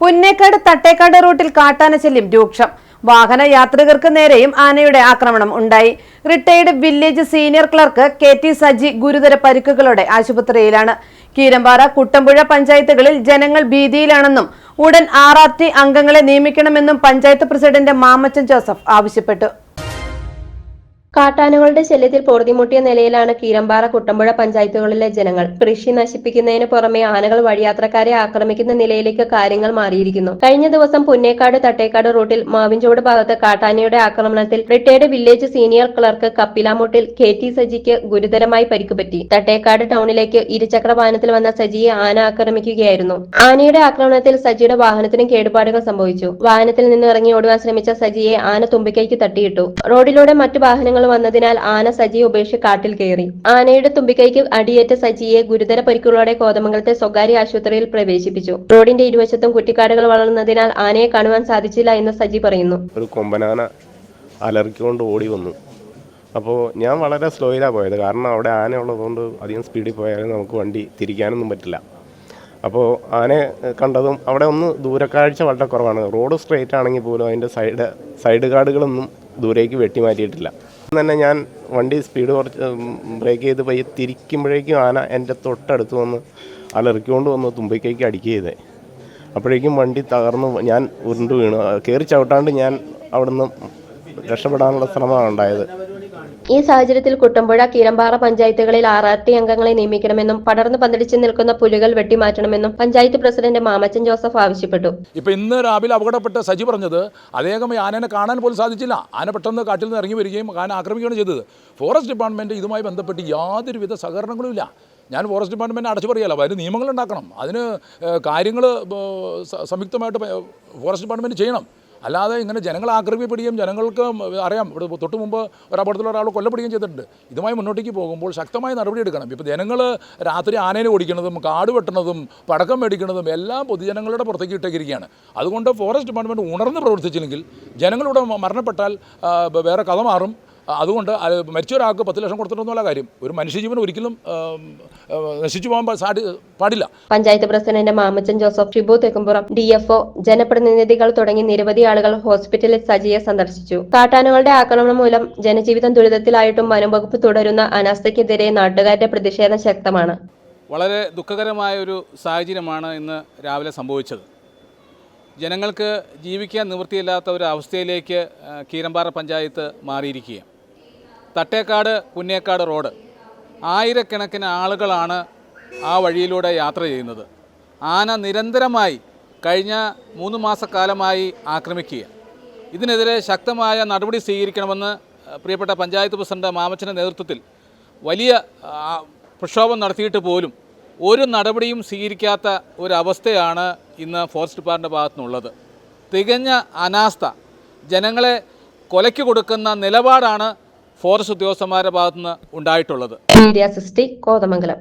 പുന്നേക്കാട് തട്ടേക്കാട് റൂട്ടിൽ കാട്ടാനശല്യം രൂക്ഷം. വാഹന യാത്രികർക്ക് നേരെയും ആനയുടെ ആക്രമണം ഉണ്ടായി. Retired village senior clerk K T Saji ഗുരുതര പരിക്കുകളോടെ ആശുപത്രിയിലാണ്. കീരമ്പാറ കുട്ടമ്പുഴ പഞ്ചായത്തുകളിൽ ജനങ്ങൾ ഭീതിയിലാണെന്നും ഉടൻ ആർ അംഗങ്ങളെ നിയമിക്കണമെന്നും പഞ്ചായത്ത് പ്രസിഡന്റ് മാമച്ചൻ ജോസഫ് ആവശ്യപ്പെട്ടു. കാട്ടാനകളുടെ ശല്യത്തിൽ പൊറുതിമുട്ടിയ നിലയിലാണ് കീരമ്പാറ കുട്ടമ്പുഴ പഞ്ചായത്തുകളിലെ ജനങ്ങൾ. കൃഷി നശിപ്പിക്കുന്നതിന് പുറമെ ആനകൾ വഴിയാത്രക്കാരെ ആക്രമിക്കുന്ന നിലയിലേക്ക് കാര്യങ്ങൾ മാറിയിരിക്കുന്നു. കഴിഞ്ഞ ദിവസം പുന്നേക്കാട് തട്ടേക്കാട് റൂട്ടിൽ മാവിൻചോട് ഭാഗത്ത് കാട്ടാനയുടെ ആക്രമണത്തിൽ റിട്ടയർഡ് വില്ലേജ് സീനിയർ ക്ലർക്ക് കപ്പിലാമുട്ടിൽ കെ ടി സജിക്ക് ഗുരുതരമായി പരിക്കുപറ്റി. തട്ടേക്കാട് ടൗണിലേക്ക് ഇരുചക്ര വാഹനത്തിൽ വന്ന സജിയെ ആന ആക്രമിക്കുകയായിരുന്നു. ആനയുടെ ആക്രമണത്തിൽ സജിയുടെ വാഹനത്തിനും കേടുപാടുകൾ സംഭവിച്ചു. വാഹനത്തിൽ നിന്ന് ഇറങ്ങി ഓടുവാൻ ശ്രമിച്ച സജിയെ ആന തുമ്പിക്കൈക്ക് തട്ടിയിട്ടു. റോഡിലൂടെ മറ്റു വാഹനങ്ങൾ വന്നതിനാൽ ആന സജിയെ ഉപേക്ഷിച്ച് കാട്ടിൽ കയറി. ആനയുടെ തുമ്പിക്കൈക്ക് അടിയേറ്റ സജിയെ ഗുരുതര പരിക്കുകളോടെ കോതമംഗലത്തെ സ്വകാര്യ ആശുപത്രിയിൽ പ്രവേശിപ്പിച്ചു. റോഡിന്റെ ഇരുവശത്തും കുറ്റിക്കാടുകൾ വളർന്നതിനാൽ ആനയെ കാണുവാൻ സാധിച്ചില്ല എന്ന് സജി പറയുന്നു. ഒരു കൊമ്പനാന അലറിക്കൊണ്ട് ഓടി വന്നു. അപ്പോൾ ഞാൻ വളരെ സ്ലോയിലാണ് പോയത്. കാരണം അവിടെ ആന ഉള്ളതുകൊണ്ട് അധികം സ്പീഡിൽ പോയാലും നമുക്ക് വണ്ടി തിരിക്കാനൊന്നും പറ്റില്ല. അപ്പോൾ ആനെ കണ്ടതും അവിടെ ഒന്ന് ദൂരക്കാഴ്ച വളരെ കുറവാണ്. റോഡ് സ്ട്രെയിറ്റ് ആണെങ്കിൽ പോലും അതിന്റെ സൈഡ് സൈഡ് കാർഡുകളൊന്നും ദൂരേക്ക് വെട്ടി മാറ്റിയിട്ടില്ല. തന്നെ ഞാൻ വണ്ടി സ്പീഡ് കുറച്ച് ബ്രേക്ക് ചെയ്ത് പയ്യെ തിരിക്കുമ്പോഴേക്കും ആന എന്റെ തൊട്ടടുത്ത് വന്ന് അലറിക്കൊണ്ട് വന്ന് തുമ്പിക്കേക്ക് അടിക്കുക ചെയ്തേ. അപ്പോഴേക്കും വണ്ടി തകർന്നു ഞാൻ ഉരുണ്ട് വീണു. കയറി ചവിട്ടാണ്ട് ഞാൻ അവിടുന്ന് രക്ഷപ്പെടാനുള്ള ശ്രമമാണ് ഉണ്ടായത്. ഈ സാഹചര്യത്തിൽ കുട്ടമ്പുഴ കീരമ്പാറ പഞ്ചായത്തുകളിൽ ആർ അംഗങ്ങളെ നിയമിക്കണമെന്നും പടർന്നു പന്തടിച്ച് നിൽക്കുന്ന പുലികൾ വെട്ടിമാറ്റണമെന്നും പഞ്ചായത്ത് പ്രസിഡന്റ് മാമച്ചൻ ജോസഫ് ആവശ്യപ്പെട്ടു. ഇപ്പൊ ഇന്ന് രാവിലെ അപകടപ്പെട്ട സജി പറഞ്ഞത് അദ്ദേഹം ആനനെ കാണാൻ പോലും സാധിച്ചില്ല. ആന പെട്ടെന്ന് കാട്ടിൽ നിന്ന് ഇറങ്ങി വരികയും ആന ആക്രമിക്കുകയാണ് ചെയ്തത്. ഫോറസ്റ്റ് ഡിപ്പാർട്ട്മെന്റ് ഇതുമായി ബന്ധപ്പെട്ട് യാതൊരുവിധ സഹകരണങ്ങളും ഇല്ല ഞാൻ ഫോറസ്റ്റ് ഡിപ്പാർട്ട്മെന്റ് അടച്ചു പറയാലോ? അതിന് നിയമങ്ങൾ ഉണ്ടാക്കണം. അതിന് കാര്യങ്ങൾ സംയുക്തമായിട്ട് ഫോറസ്റ്റ് ഡിപ്പാർട്ട്മെന്റ് ചെയ്യണം. അല്ലാതെ ഇങ്ങനെ ജനങ്ങളെ ആക്രമിക്കപ്പെടുകയും ജനങ്ങൾക്ക് അറിയാം ഇവിടെ തൊട്ട് മുമ്പ് ഒരു അപകടത്തിൽ ഒരാൾ കൊല്ലപ്പെടുകയും ചെയ്തിട്ടുണ്ട്. ഇതുമായി മുന്നോട്ടേക്ക് പോകുമ്പോൾ ശക്തമായ നടപടി എടുക്കണം. ഇപ്പോൾ ജനങ്ങൾ രാത്രി ആനേനെ ഓടിക്കുന്നതും കാട് വെട്ടുന്നതും പടക്കം മേടിക്കുന്നതും എല്ലാം പൊതുജനങ്ങളുടെ പുറത്തേക്ക് ഇട്ടേക്കിരിക്കുകയാണ്. അതുകൊണ്ട് ഫോറസ്റ്റ് ഡിപ്പാർട്ട്മെന്റ് ഉണർന്ന് പ്രവർത്തിച്ചില്ലെങ്കിൽ ജനങ്ങളിവിടെ മരണപ്പെട്ടാൽ വേറെ കഥ മാറും. അതുകൊണ്ട് മരിച്ച ഒരാൾക്ക് പത്ത് ലക്ഷം കൊടുത്തിട്ടൊന്നുമല്ല കാര്യം. ഒരു മനുഷ്യജീവൻ ഒരിക്കലും നശിച്ചു പോകാൻ സാധി- പാടില്ല. Panchayat president Mamachan Joseph Shibu Thekkumpuram D F ജനപ്രതിനിധികൾ തുടങ്ങി നിരവധി ആളുകൾ ഹോസ്പിറ്റലിൽ സജിയെ സന്ദർശിച്ചു. കാട്ടാനകളുടെ ആക്രമണം മൂലം ജനജീവിതം ദുരിതത്തിലായിട്ടും വനംവകുപ്പ് തുടരുന്ന അനാസ്ഥയ്ക്കെതിരെ നാട്ടുകാരുടെ പ്രതിഷേധം ശക്തമാണ്. വളരെ ദുഃഖകരമായ ഒരു സാഹചര്യമാണ് ഇന്ന് രാവിലെ സംഭവിച്ചത്. ജനങ്ങൾക്ക് ജീവിക്കാൻ നിവൃത്തിയില്ലാത്ത ഒരു അവസ്ഥയിലേക്ക് കീരമ്പാറ പഞ്ചായത്ത് മാറിയിരിക്കുകയാണ്. തട്ടേക്കാട് പുന്നേക്കാട് റോഡ്. ആയിരക്കണക്കിന് ആളുകളാണ് ആ വഴിയിലൂടെ യാത്ര ചെയ്യുന്നത്. ആന നിരന്തരമായി കഴിഞ്ഞ മൂന്ന് മാസക്കാലമായി ആക്രമിക്കുക. ഇതിനെതിരെ ശക്തമായ നടപടി സ്വീകരിക്കണമെന്ന് പ്രിയപ്പെട്ട പഞ്ചായത്ത് പ്രസിഡന്റ് മാമച്ചന്റെ നേതൃത്വത്തിൽ വലിയ പ്രക്ഷോഭം നടത്തിയിട്ട് പോലും ഒരു നടപടിയും സ്വീകരിക്കാത്ത ഒരവസ്ഥയാണ് ഇന്ന് ഫോറസ്റ്റ് ഡിപ്പാർട്ട്മെന്റ് ഭാഗത്തു നിന്നുള്ളത് തികഞ്ഞ അനാസ്ഥ. ജനങ്ങളെ കൊലയ്ക്ക് കൊടുക്കുന്ന നിലപാടാണ് ഫോറസ്റ്റ് ഉദ്യോഗസ്ഥന്മാരുടെ ഭാഗത്തുനിന്ന് ഉണ്ടായിട്ടുള്ളത്. കോതമംഗലം.